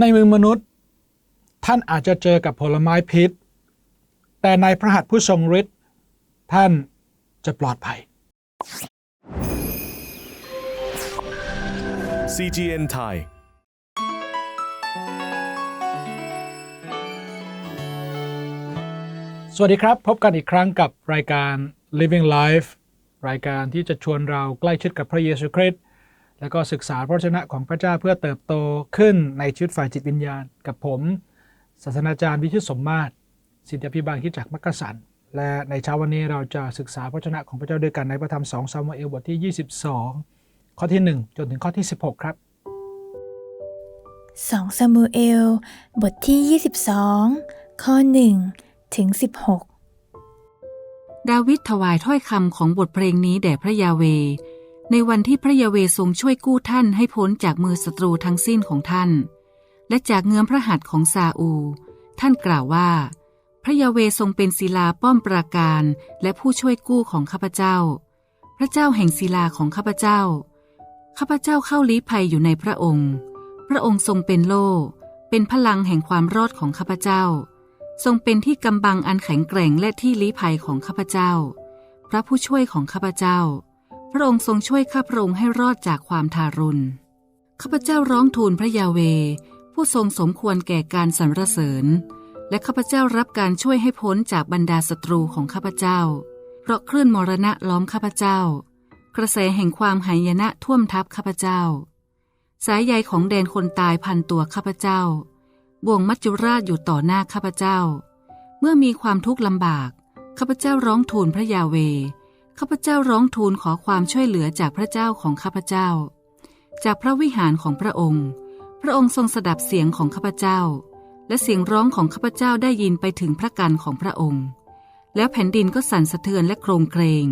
ในมือมนุษย์ ท่านอาจจะเจอกับผลไม้พิษ แต่ในพระหัตถ์ผู้ทรงฤทธิ์ท่านจะปลอดภัย CGN Thai สวัสดีครับ พบกันอีกครั้งกับรายการ Living Life รายการที่จะชวนเราใกล้ชิดกับพระเยซูคริสต์ แล้วก็ศึกษาพระวจนะของพระเจ้าเพื่อเติบโตขึ้นในชีวิตฝ่ายจิตวิญญาณ กับผมศาสนาจารย์วิชิตสมมาตรสิทธิพิบาลคิดจากมักกะสัน และในเช้าวันนี้เราจะศึกษาพระวจนะของพระเจ้าด้วยกันในพระธรรม2ซามูเอลบทที่ 22 ข้อที่ 1 จนถึงข้อที่ 16 ครับ2ซามูเอลบทที่ 22 ข้อ 1 ถึง 16 ดาวิดถวายถ้อยคำของบทเพลงนี้แด่พระยาเว ในวันที่พระยาเวทรงช่วยกู้ท่านให้พ้นจากมือศัตรูทั้งสิ้นของท่าน และจากเงื้อมพระหัตถ์ของซาอู ท่านกล่าวว่า พระยาเวทรงเป็นศิลาป้อมปราการและผู้ช่วยกู้ของข้าพเจ้า พระเจ้าแห่งศิลาของข้าพเจ้า ข้าพเจ้าเข้าลี้ภัยอยู่ในพระองค์ พระองค์ทรงเป็นโล่เป็นพลังแห่งความรอดของข้าพเจ้า ทรงเป็นที่กำบังอันแข็งแกร่งและที่ลี้ภัยของข้าพเจ้า พระผู้ช่วยของข้าพเจ้า พระองค์ทรงช่วยข้าพระองค์ให้รอดจากความทารุณ ข้าพเจ้าร้องทูลพระยาเว ผู้ทรงสมควรแก่การสรรเสริญ และข้าพเจ้ารับการช่วยให้พ้นจากบรรดาศัตรูของข้าพเจ้า เพราะคลื่นมรณะล้อมข้าพเจ้า กระแสแห่งความหายนะท่วมทับข้าพเจ้า สายใยของแดนคนตายพันตัวข้าพเจ้า บ่วงมัจจุราชอยู่ต่อหน้าข้าพเจ้า เมื่อมีความทุกข์ลำบาก ข้าพเจ้าร้องทูลพระยาเว ข้าพเจ้าร้องทูลขอความช่วยเหลือจากพระเจ้าของข้าพเจ้า จากพระวิหารของพระองค์ พระองค์ทรงสดับเสียงของข้าพเจ้า และเสียงร้องของข้าพเจ้าได้ยินไปถึงพระกันของพระองค์ แล้วแผ่นดินก็สั่นสะเทือนและโครงเกรง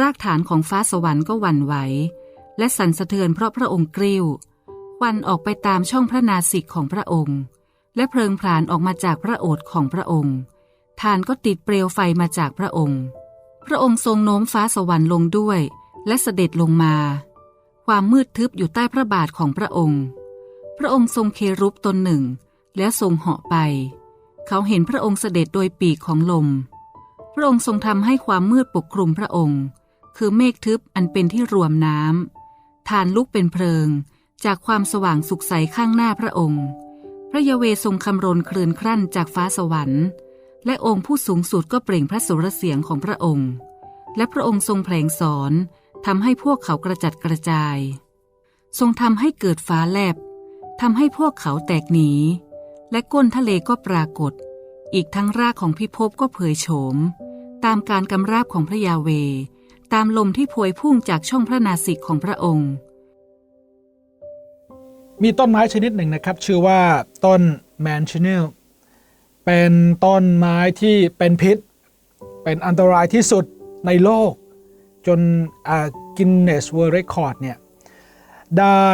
รากฐานของฟ้าสวรรค์ก็หวั่นไหว และสั่นสะเทือนเพราะพระองค์กริ้วควันออกไปตามช่องพระนาสิกของพระองค์ และเพลิงพลานออกมาจากพระโอษฐ์ของพระองค์ ฐานก็ติดเปลวไฟมาจากพระองค์ พระองค์ทรงโน้มฟ้าสวรรค์ลงด้วย และเสด็จลงมา ความมืดทึบอยู่ใต้พระบาทของพระองค์ พระองค์ทรงเครุบตนหนึ่ง แล้วทรงเหาะไป เขาเห็นพระองค์เสด็จโดยปีกของลม พระองค์ทรงทำให้ความมืดปกคลุมพระองค์ คือเมฆทึบอันเป็นที่รวมน้ำฐานลุกเป็นเพลิง จากความสว่างสุขใสข้างหน้าพระองค์ พระยเวทรงคำรนคลื่นครั่นจากฟ้าสวรรค์ และองค์ผู้สูงสุดก็เปล่งพระสุรเสียงของพระองค์ และพระองค์ทรงแผลงสอนทำให้พวกเขากระจัดกระจาย ทรงทำให้เกิดฟ้าแลบทำให้พวกเขาแตกหนี และก้นทะเลก็ปรากฏ อีกทั้งรากของพิภพก็เผยโฉม ตามการกำราบของพระยาเว ตามลมที่พวยพุ่งจากช่องพระนาสิกของพระองค์ มีต้นไม้ชนิดหนึ่งนะครับ ชื่อว่าต้นแมนชิเนล เป็นต้นไม้ที่เป็นพิษ เป็นอันตรายที่สุดในโลก จนกินเนสเวิร์เรคคอร์ดเนี่ยได้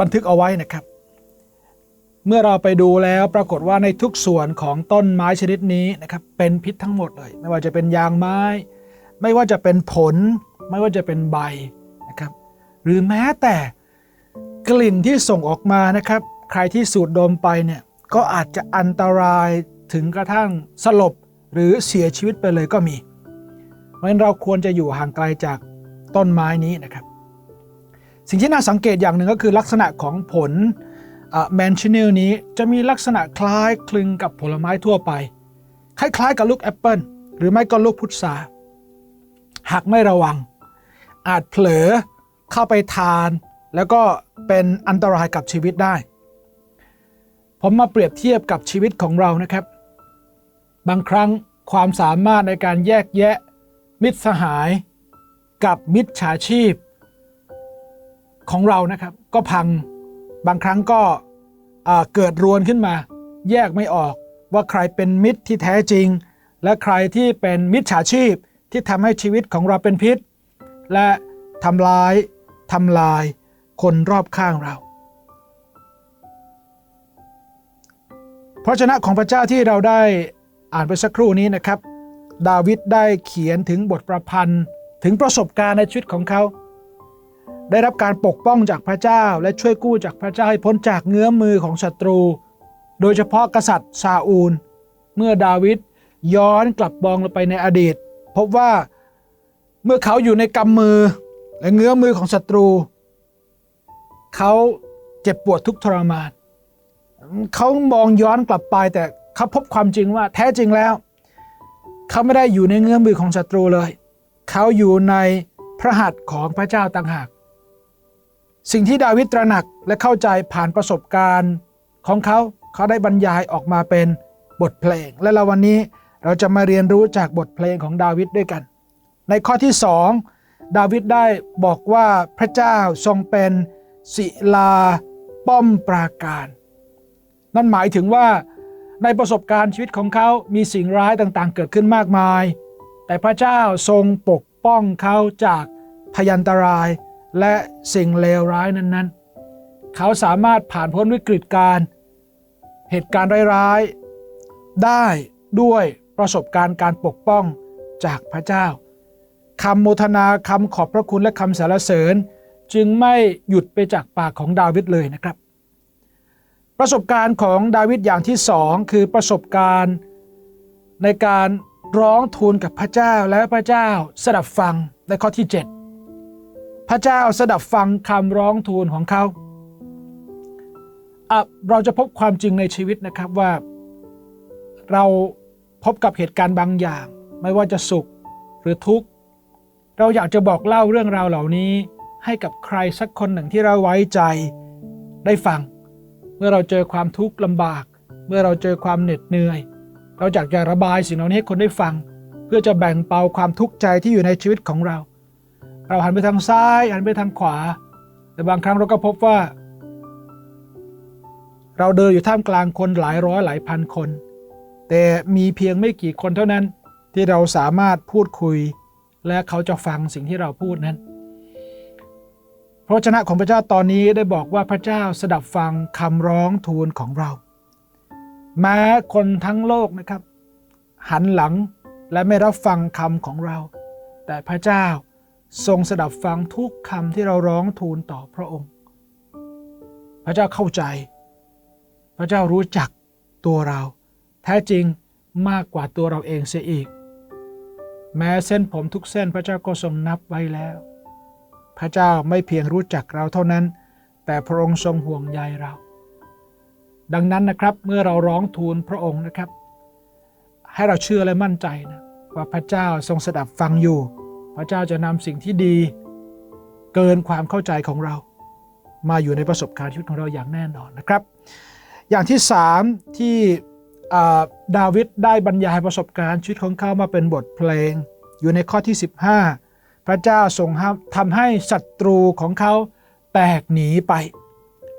บันทึกเอาไว้นะครับ เมื่อเราไปดูแล้วปรากฏว่าในทุกส่วนของต้นไม้ชนิดนี้นะครับเป็นพิษทั้งหมดเลย ไม่ว่าจะเป็นยางไม้ ไม่ว่าจะเป็นผล ไม่ว่าจะเป็นใบนะครับ หรือแม้แต่กลิ่นที่ส่งออกมานะครับ ใครที่สูดดมไปเนี่ย ก็อาจจะอันตรายถึงกระทั่งสลบหรือเสียชีวิตไปเลยก็มี เพราะฉะนั้นเราควรจะอยู่ห่างไกลจากต้นไม้นี้นะครับ สิ่งที่น่าสังเกตอย่างหนึ่งก็คือลักษณะของผลแมนชิเนลนี้จะมีลักษณะคล้ายคลึงกับผลไม้ทั่วไป คล้ายๆ กับลูกแอปเปิลหรือไม่ก็ลูกพุทราหากไม่ระวัง อาจเผลอเข้าไปทาน แล้วก็เป็นอันตรายกับชีวิตได้ ผมมาเปรียบเทียบกับชีวิตของเรานะครับ บางครั้งความสามารถในการแยกแยะ มิตรสหาย กับมิจฉาชีพ ของเรานะครับ ก็พังบางครั้งก็เกิดรวนขึ้นมา แยกไม่ออกว่าใครเป็นมิตรที่แท้จริง และใครที่เป็นมิจฉาชีพที่ทำให้ชีวิตของเราเป็นพิษ และทำลายทำลายคนรอบข้างเรา ระชนะของพระเจ้าที่เราได้อ่านไปสักครู่นี้นะครับ ดาวิดได้เขียนถึงบทประพันธ์ถึงประสบการณ์ในชีวิตของเขา ได้รับการปกป้องจากพระเจ้าและช่วยกู้จากพระเจ้าให้พ้นจากเงื้อมือของศัตรู โดยเฉพาะกษัตริย์ซาอูล เมื่อดาวิดย้อนกลับมองลงไปในอดีต พบว่าเมื่อเขาอยู่ในกำมือและเงื้อมือของศัตรู เขาเจ็บปวดทุกทรมาน เขามองย้อนกลับไปแต่เขาพบความจริงว่าแท้จริงแล้วเขาไม่ได้อยู่ในเงื้อมือของศัตรูเลย เขาอยู่ในพระหัตถ์ของพระเจ้าต่างหาก สิ่งที่ดาวิดตระหนักและเข้าใจผ่านประสบการณ์ของเขาเขาได้บรรยายออกมาเป็นบทเพลง และเราวันนี้เราจะมาเรียนรู้จากบทเพลงของดาวิดด้วยกัน ในข้อที่สองดาวิดได้บอกว่าพระเจ้าทรงเป็นศิลาป้อมปราการ นั่นหมายถึงว่าในประสบการณ์ชีวิตของเขา มีสิ่งร้ายต่างๆ เกิดขึ้นมากมาย แต่พระเจ้าทรงปกป้องเขาจากพยันตราย และสิ่งเลวร้ายนั้นๆ เขาสามารถผ่านพ้นวิกฤตการณ์เหตุการณ์ร้ายๆ ได้ด้วยประสบการณ์การปกป้องจากพระเจ้าคำโมทนาคำขอบพระคุณและคำสรรเสริญ จึงไม่หยุดไปจากปากของดาวิดเลยนะครับ ประสบการณ์ของดาวิดอย่างที่สองคือประสบการณ์ในการร้องทูลกับพระเจ้าและพระเจ้าสดับฟังในข้อที่ 7 พระเจ้าสดับฟังคำร้องทูลของเขาอะเราจะพบความจริงในชีวิตนะครับว่า เราพบกับเหตุการณ์บางอย่าง ไม่ว่าจะสุขหรือทุกข์ เราอยากจะบอกเล่าเรื่องราวเหล่านี้ ให้กับใครสักคนหนึ่งที่เราไว้ใจได้ฟัง เมื่อเราเจอความทุกข์ลำบาก เมื่อเราเจอความเหน็ดเหนื่อย เราอยากจะระบายสิ่งเหล่านี้ให้คนได้ฟัง เพื่อจะแบ่งเบาความทุกข์ใจที่อยู่ในชีวิตของเรา เราหันไปทางซ้ายหันไปทางขวา แต่บางครั้งเราก็พบว่า เราเดินอยู่ท่ามกลางคนหลายร้อยหลายพันคน แต่มีเพียงไม่กี่คนเท่านั้นที่เราสามารถพูดคุย และเขาจะฟังสิ่งที่เราพูดนั้น พระวจนะของพระเจ้าตอนนี้ได้บอกว่าพระเจ้าสดับฟังคำร้องทูลของเรา แม้คนทั้งโลกนะครับ หันหลังและไม่รับฟังคำของเรา แต่พระเจ้าทรงสดับฟังทุกคำที่เราร้องทูลต่อพระองค์ พระเจ้าเข้าใจ พระเจ้ารู้จักตัวเรา แท้จริงมากกว่าตัวเราเองเสียอีก แม้เส้นผมทุกเส้นพระเจ้าก็ทรงนับไว้แล้ว พระเจ้าไม่เพียงรู้จักเราเท่านั้น แต่พระองค์ทรงห่วงใยเรา ดังนั้นนะครับเมื่อเราร้องทูลพระองค์นะครับ ให้เราเชื่อและมั่นใจนะว่าพระเจ้าทรงสดับฟังอยู่ พระเจ้าจะนำสิ่งที่ดีเกินความเข้าใจของเรา มาอยู่ในประสบการณ์ชีวิตของเราอย่างแน่นอนนะครับ อย่างที่สามที่ดาวิดได้บรรยายประสบการณ์ชีวิตของเขามาเป็นบทเพลง อยู่ในข้อที่ 15 พระเจ้าทรงทำให้ศัตรูของเขาแตกหนีไป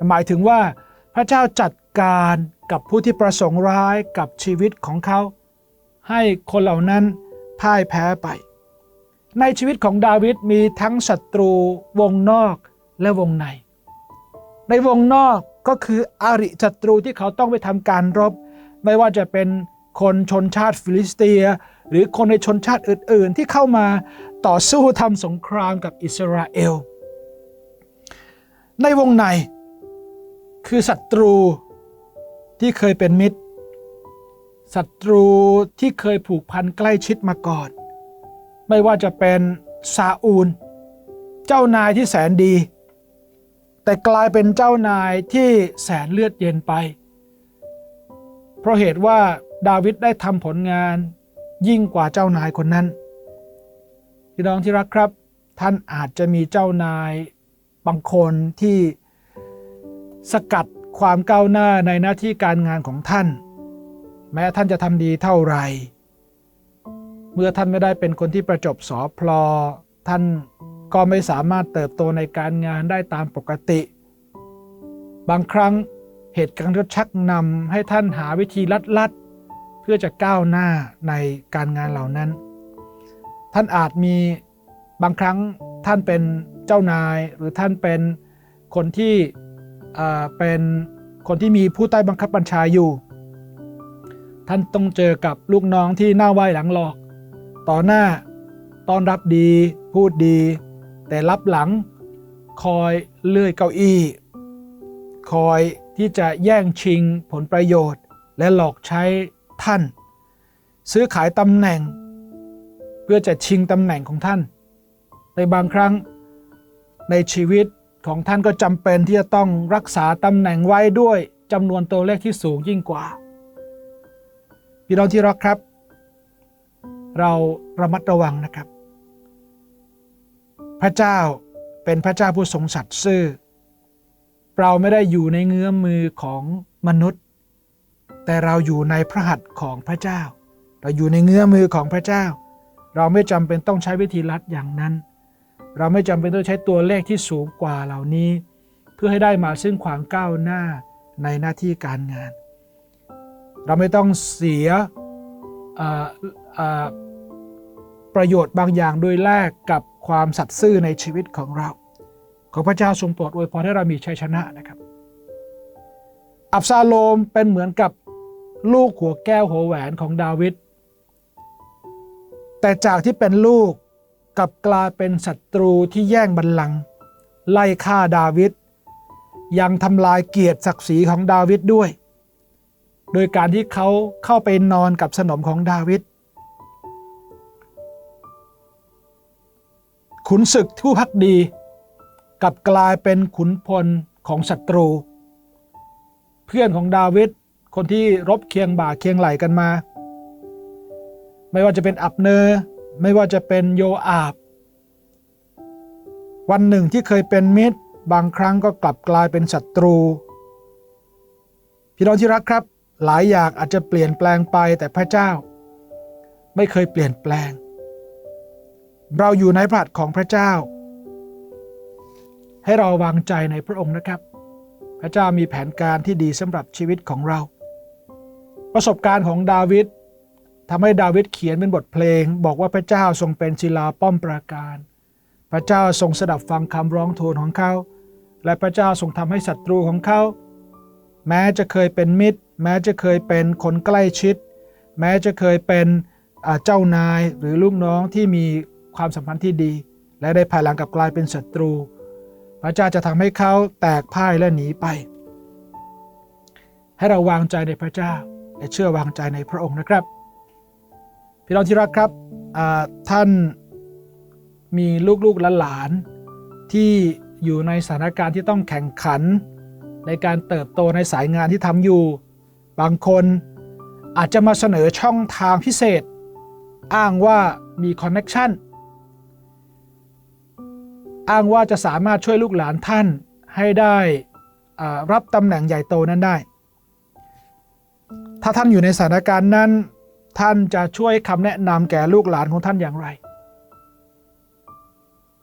หมายถึงว่าพระเจ้าจัดการกับผู้ที่ประสงค์ร้ายกับชีวิตของเขา ให้คนเหล่านั้นพ่ายแพ้ไป ในชีวิตของดาวิดมีทั้งศัตรูวงนอกและวงใน ในวงนอกก็คืออาริศัตรูที่เขาต้องไปทำการรบ ไม่ว่าจะเป็น คนชนชาติฟิลิสเตีย หรือคนในชนชาติอื่น ๆ ที่เข้ามาต่อสู้ทำสงครามกับอิสราเอล ในวงในคือศัตรูที่เคยเป็นมิตรศัตรูที่เคยผูกพันใกล้ชิดมาก่อน ไม่ว่าจะเป็นซาอูล เจ้านายที่แสนดี แต่กลายเป็นเจ้านายที่แสนเลือดเย็นไป เพราะเหตุว่า ดาวิดได้ทำผลงานยิ่งกว่าเจ้านายคนนั้น พี่น้องที่รักครับ ท่านอาจจะมีเจ้านายบางคนที่สกัดความก้าวหน้าในหน้าที่การงานของท่าน แม้ท่านจะทำดีเท่าไหร่ เมื่อท่านไม่ได้เป็นคนที่ประจบสอพลอ ท่านก็ไม่สามารถเติบโตในการงานได้ตามปกติ บางครั้งเหตุการณ์ก็ชักนำให้ท่านหาวิธีลัด พื่อจะก้าวหน้าในการงานเหล่านั้น ท่านอาจมีบางครั้งท่านเป็นเจ้านายหรือท่านเป็นคนที่เป็นคนที่มีผู้ใต้บังคับบัญชาอยู่ ท่านต้องเจอกับลูกน้องที่หน้าไหว้หลังหลอก ต่อหน้าต้อนรับดี พูดดี แต่รับหลังคอยเลื่อยเก้าอี้ คอยที่จะแย่งชิงผลประโยชน์ และหลอกใช้ ท่าน ซื้อขายตำแหน่ง เพื่อจะชิงตำแหน่งของท่าน ในบางครั้งในชีวิตของท่านก็จำเป็นที่จะต้องรักษาตำแหน่งไว้ด้วยจำนวนตัวเลขที่สูงยิ่งกว่า พี่น้องที่รักครับ เราระมัดระวังนะครับ พระเจ้าเป็นพระเจ้าผู้ทรงสัตย์ซื่อ เราไม่ได้อยู่ในเงื้อมมือของมนุษย์ แต่เราอยู่ในพระหัตถ์ของพระเจ้า เราอยู่ในเงื้อมือของพระเจ้า เราไม่จำเป็นต้องใช้วิธีลัดอย่างนั้น เราไม่จำเป็นต้องใช้ตัวเลขที่สูงกว่าเหล่านี้ เพื่อให้ได้มาซึ่งความก้าวหน้าในหน้าที่การงาน เราไม่ต้องเสียประโยชน์บางอย่างโดยแลกกับความสัตย์ซื่อในชีวิตของเรา ขอพระเจ้าทรงโปรดอวยพรให้เรามีชัยชนะนะครับ อับซาโลมเป็นเหมือนกับ ลูกหัวแก้วหัวแหวนของดาวิดแต่จากที่เป็นลูกกลับกลายเป็นศัตรูที่แย่งบัลลังก์ไล่ฆ่าดาวิดยังทำลายเกียรติศักดิ์ศรีของดาวิดด้วย โดยการที่เขาเข้าไปนอนกับสนมของดาวิดขุนศึกผู้พักดีกับกลายเป็นขุนพลของศัตรู เพื่อนของดาวิด คนที่รบเคียงบ่าเคียงไหลกันมา ไม่ว่าจะเป็นอับเนอร์ไม่ว่าจะเป็นโยอาบ วันหนึ่งที่เคยเป็นมิตร บางครั้งก็กลับกลายเป็นศัตรู พี่น้องที่รักครับ หลายอย่างอาจจะเปลี่ยนแปลงไปแต่พระเจ้า ไม่เคยเปลี่ยนแปลง เราอยู่ในพระหัตถ์ของพระเจ้า ให้เราวางใจในพระองค์นะครับ พระเจ้ามีแผนการที่ดีสำหรับชีวิตของเรา ประสบการณ์ของดาวิดทำให้ดาวิดเขียนเป็นบทเพลง บอกว่าพระเจ้าทรงเป็นศิลาป้อมปราการ พระเจ้าทรงสดับฟังคำร้องทูลของเขา และพระเจ้าทรงทำให้ศัตรูของเขา แม้จะเคยเป็นมิตร แม้จะเคยเป็นคนใกล้ชิด แม้จะเคยเป็นเจ้านายหรือลูกน้องที่มีความสัมพันธ์ที่ดี และได้ภายหลังกลับกลายเป็นศัตรู พระเจ้าจะทำให้เขาแตกพ่ายและหนีไป ให้เราวางใจในพระเจ้า และเชื่อวางใจในพระองค์นะครับ พี่น้องที่รักครับท่านมีลูกๆหลานที่อยู่ในสถานการณ์ที่ต้องแข่งขัน ในการเติบโตในสายงานที่ทำอยู่ บางคนอาจจะมาเสนอช่องทางพิเศษ อ้างว่ามีคอนเน็ชันอ้างว่าจะสามารถช่วยลูกหลานท่านให้ได้รับตำแหน่งใหญ่โตนั้นได้ ถ้าท่านอยู่ในสถานการณ์นั้น ท่านจะช่วยคำแนะนำแก่ลูกหลานของท่านอย่างไร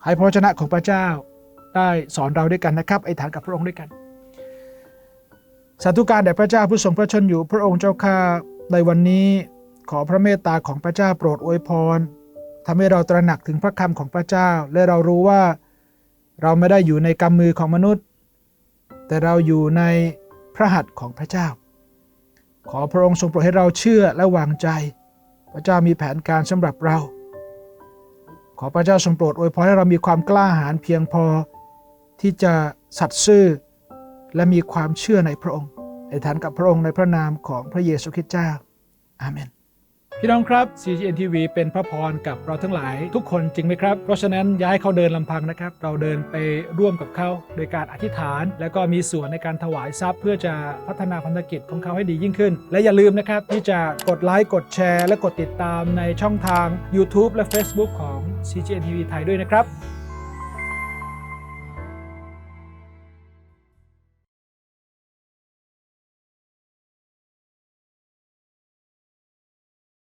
ให้พระวจนะของพระเจ้าได้สอนเราด้วยกันนะครับไอ้ฐานกับพระองค์ด้วยกันสาธุการแด่พระเจ้าผู้ทรงพระชนอยู่พระองค์เจ้าข้าในวันนี้ขอพระเมตตาของพระเจ้าโปรดอวยพรทำให้เราตระหนักถึงพระคำของพระเจ้า และเรารู้ว่าเราไม่ได้อยู่ในกำมือของมนุษย์ แต่เราอยู่ในพระหัตถ์ของพระเจ้า ขอพระองค์ทรงโปรดให้เราเชื่อและวางใจ พระเจ้ามีแผนการสำหรับเรา ขอพระเจ้าทรงโปรดอวยพรให้เรามีความกล้าหาญเพียงพอที่จะสัตย์ซื่อ และมีความเชื่อในพระองค์ ในฐานกับพระองค์ในพระนามของพระเยซูคริสต์เจ้า อาเมน พี่น้องครับ CGN TV เป็นพระพรกับเราทั้งหลายทุกคนจริงไหมครับ เพราะฉะนั้นย้ายเขาเดินลำพังนะครับ เราเดินไปร่วมกับเขาโดยการอธิษฐาน แล้วก็มีส่วนในการถวายทรัพย์ เพื่อจะพัฒนาพันธกิจของเขาให้ดียิ่งขึ้น และอย่าลืมนะครับ ที่จะกดไลค์กดแชร์ และกดติดตามในช่องทาง YouTube และ Facebook ของ CGN TV ไทยด้วยนะครับ